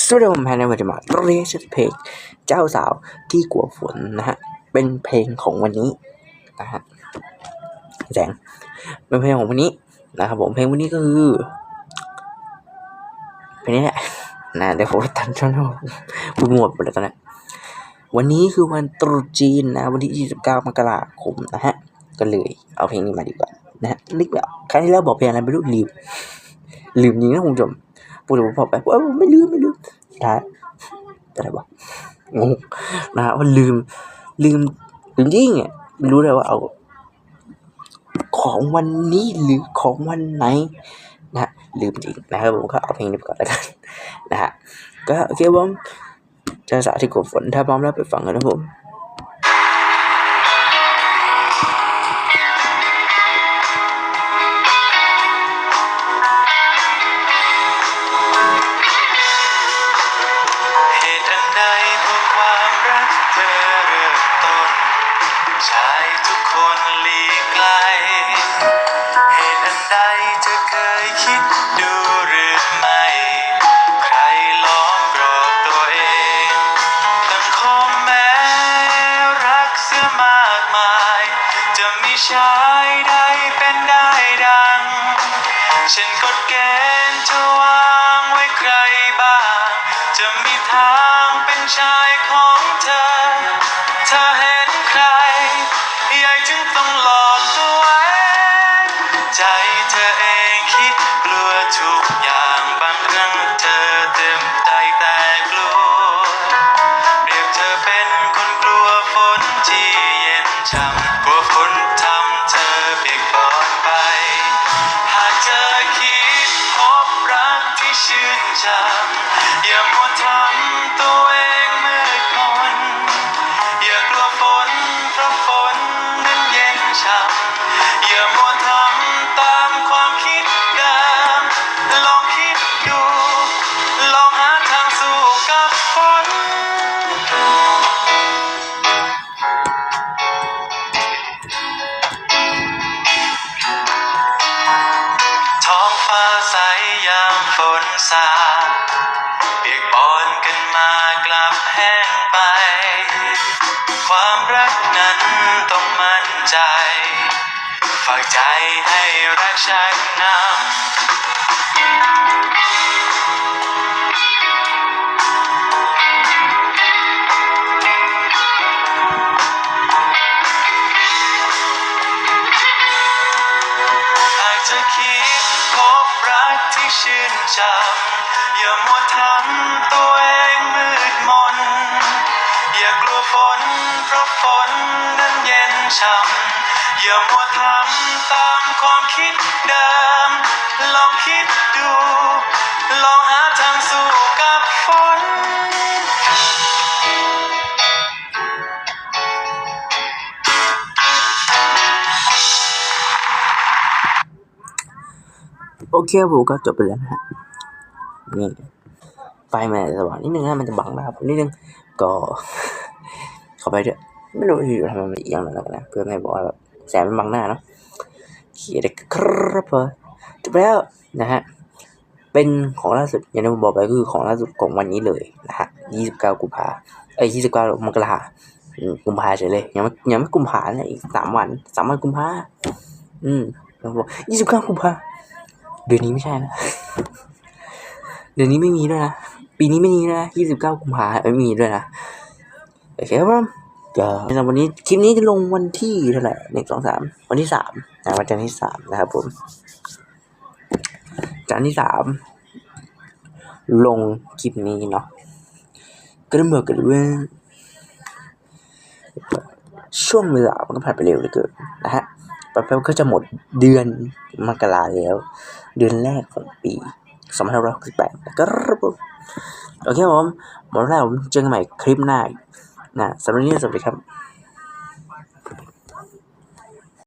สวัสดีผมแพนในวันจะมาเรียกเพลงเจ้าสาวที่กลัวฝนนะฮะ เป็นเพลงของวันนี้นะฮะแสงเป็นเพลงของวันนี้นะครับผมเพลงวันนี้ก็คือเพลงนี้แหละนะเดี๋ยวผมตัดช่วงนั้นพูดหมดไปแล้วตอนนี้วันนี้คือวันตรุษจีนนะ วันที่29มกราคมนะฮะก็เลยเอาเพลงนี้มาดีกว่านะฮะนึกแบบครั้งที่แล้วบอกเพลงอะไรไม่รู้ลืมลืมจริงนะคุณผู้ชม พูดถึงผมบอไปว่าไม่ลืมไม่ลืมท้ายอะไรวะงงนะฮะว่าลืม ลืมลืมจริงอะไม่รู้เลยว่าเอา ของวันนี้หรือของวันไหนนะลืมจริงนะครับผมก็เอาเพลงนี้ไปก่อนแล้วกันนะฮะก็โอเคผมจะสาวที่กบฝนถ้าพร้อมแล้วไปฟังกันนะผม ชายทุกคนหลีกไกล เหตุอันใดเธอเคยคิดดูหรือไม่ ใครล้อมกรอบตัวเองตั้งคมแม้รักเสียมากมาย จะมีชายใดเป็นได้ดัง ฉันกฎเกณฑ์จะวางไว้ใครบ้าง จะมีทางเป็นชายของเธอ นสาเปียกปอนกันมากลับแห้งไป ความรักนั้นต้องมั่นใจ ฝากใจให้รักชักนำ ชื่นชมอย่ามัวทำตัวเองมืดมน อย่ากลัวฝนเพราะฝนนั้นเย็นช่ำอย่ามัวทำตามความคิดเดิม โอเคผมก็จบไปแล้วนะฮะนี่ไฟมันอาจจะสว่างนิดนึงนะมันจะบังหนะครับนิดนึงก็ขอไปเถอะไม่รู้อยู่ทำมันอีกอย่างหนึ่งแล้วนะเพื่อไม่ให้บอกว่าแบบแสงมันบังหน้าเนาะเขียนครับผมจบแล้วนะฮะเป็นของล่าสุดอย่างที่ผมบอกไปคือของล่าสุดของวันนี้เลยนะฮะ29 กุมภาเอ้ย29มกราอืมกุมภาเฉยเลยยังไม่ยังไม่กุมภาเลยอีกสามวันสามวันกุมภาอืมแล้วบอก29 กุมภา เดือนนี้ไม่ใช่นะ เดือนนี้ไม่มีด้วยนะ ปีนี้ไม่มีนะยี่สิบเก้ากุมภาไม่มีด้วยนะ โอเคครับผมก็สำหรับวันนี้คลิปนี้จะลงวันที่เท่าไหร่หนึ่งสองสามวันที่สามนะวันจันทร์ที่สามนะครับผม จันทร์ที่สามลงคลิปนี้เนาะก็ได้บอกกันว่าช่วงเวลามันก็ผ่านไปเร็วเหลือเกินนะฮะ แป๊บๆก็จะหมดเดือนมกราแล้ว เดือนแรกของปี2568นะครับโอเคผมหมดแล้วผมเจอกันใหม่คลิปหน้านะสำหรับวันนี้สวัสดีครับ